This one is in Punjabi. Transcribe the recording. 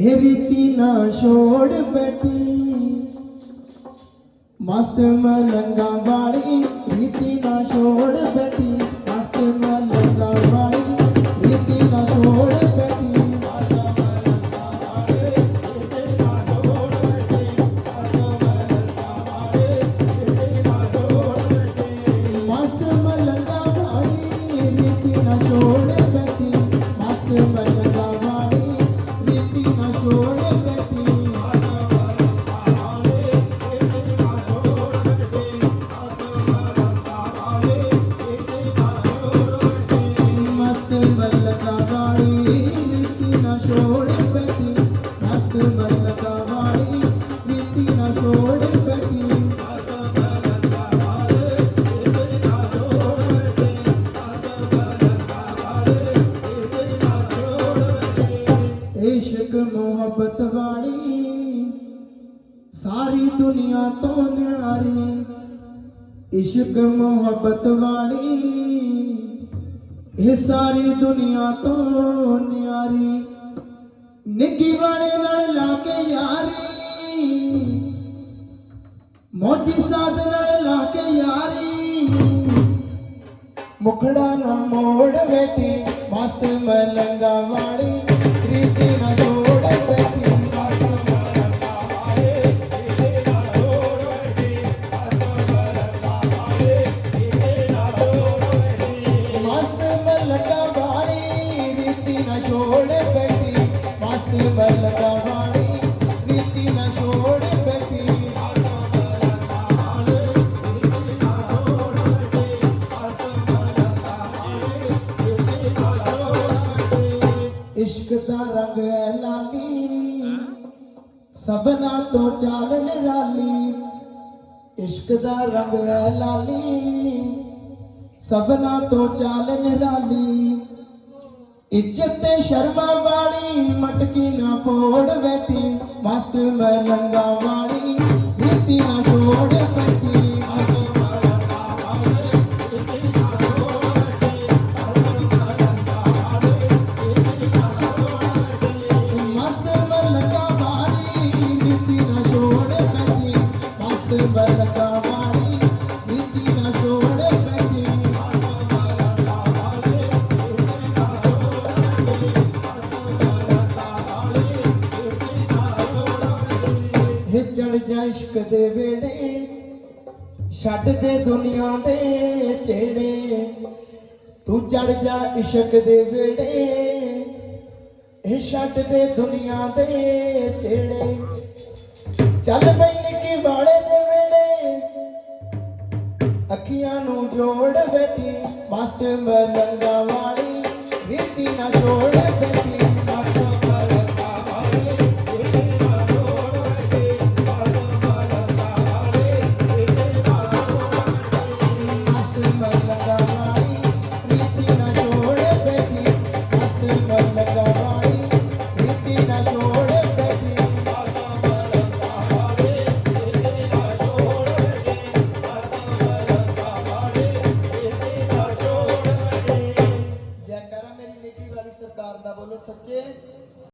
ਇਹ ਰੀਤੀ ਨਾ ਛੋੜ ਬੈਠੀ ਮਸਤ ਮਲੰਗਾ ਵਾਲੀ ਰੀਤੀ ਨਾ ਛੋੜ ਬੈਠੀ ਮਸਤ ਮਲੰਗਾ ਵਾਲੀ ਰੀਤੀ ਨਾ ਛੋੜ ਬੈਠੀ ਮਸਤ ਮਲੰਗਾ ਵਾਲੀ ਰੀਤੀ ਨਾ ਛੋੜ ਬੈਠੀ ਮਸਤ ਮੁਹੱਬਤ ਵਾਲੀ ਸਾਰੀ ਦੁਨੀਆ ਤੋਂ ਨਿਆਰੀ ਇਸ਼ਕ ਮੁਹੱਬਤ ਵਾਲੀ। ਇਹ ਸਾਰੀ ਦੁਨੀਆ ਤੋਂ ਨਿਆਰੀ ਨਿੱਗੀ ਵਾਲੇ ਨਾਲ ਲਾ ਕੇ ਯਾਰੀ ਮੋਜੀ ਸਾਧ ਨਾਲ ਲਾ ਕੇ ਯਾਰੀ ਮੁਖੜਾ ਨਾ ਮੋੜ ਬੈਠੀ ਮਸਤ ਮਲੰਗਾ ਵਾਲੀ ਰੀਤੀ ਨਾ ਜੋੜ ਬੈਠੀ ਇਸ਼ਕ ਦਾ ਰੰਗ ਹੈ ਲਾਲੀ ਸਭਨਾ ਤੋਂ ਚਾਲ ਨਿਰਾਲੀ। ਇਸ਼ਕ ਦਾ ਰੰਗ ਹੈ ਲਾਲੀ ਸਭਨਾ ਤੋਂ ਚਾਲ ਨਿਰਾਲੀ। ਇੱਜ਼ਤ ਤੇ ਸ਼ਰਮਾ ਮਟਕੀ ਨਾ ਪੋੜ ਬੈਠੀ ਮਸਤ ਮਲੰਗਾ ਵਾਲੀ ਨੀਤੀ ਨਾ ਛੋੜ ਬੈਠੀ। ਮਸਤ ਜਾ ਇਸ਼ਕ ਦੇ ਵੇੜੇ ਛੱਡ ਦੇ ਦੁਨੀਆ ਦੇ ਚਿਹੜੇ ਤੂੰ ਚੜ ਜਾ ਇਸ਼ਕ ਦੇ ਵੇੜੇ ਇਹ ਛੱਡ ਦੇ ਦੁਨੀਆ ਦੇ ਚਿਹੜੇ ਚੱਲ ਪਈ ਨਿੱਕੀ ਵਾਲੇ ਦੇ ਵੇੜੇ ਅੱਖੀਆਂ ਨੂੰ ਜੋੜ ਬੈਠੀ, ਮਸਤ ਮਲੰਗਾ ਵਾਲੀ ਰੀਤੀ ਨਾ ਜੋੜ ਬੈਠੀ। sortir.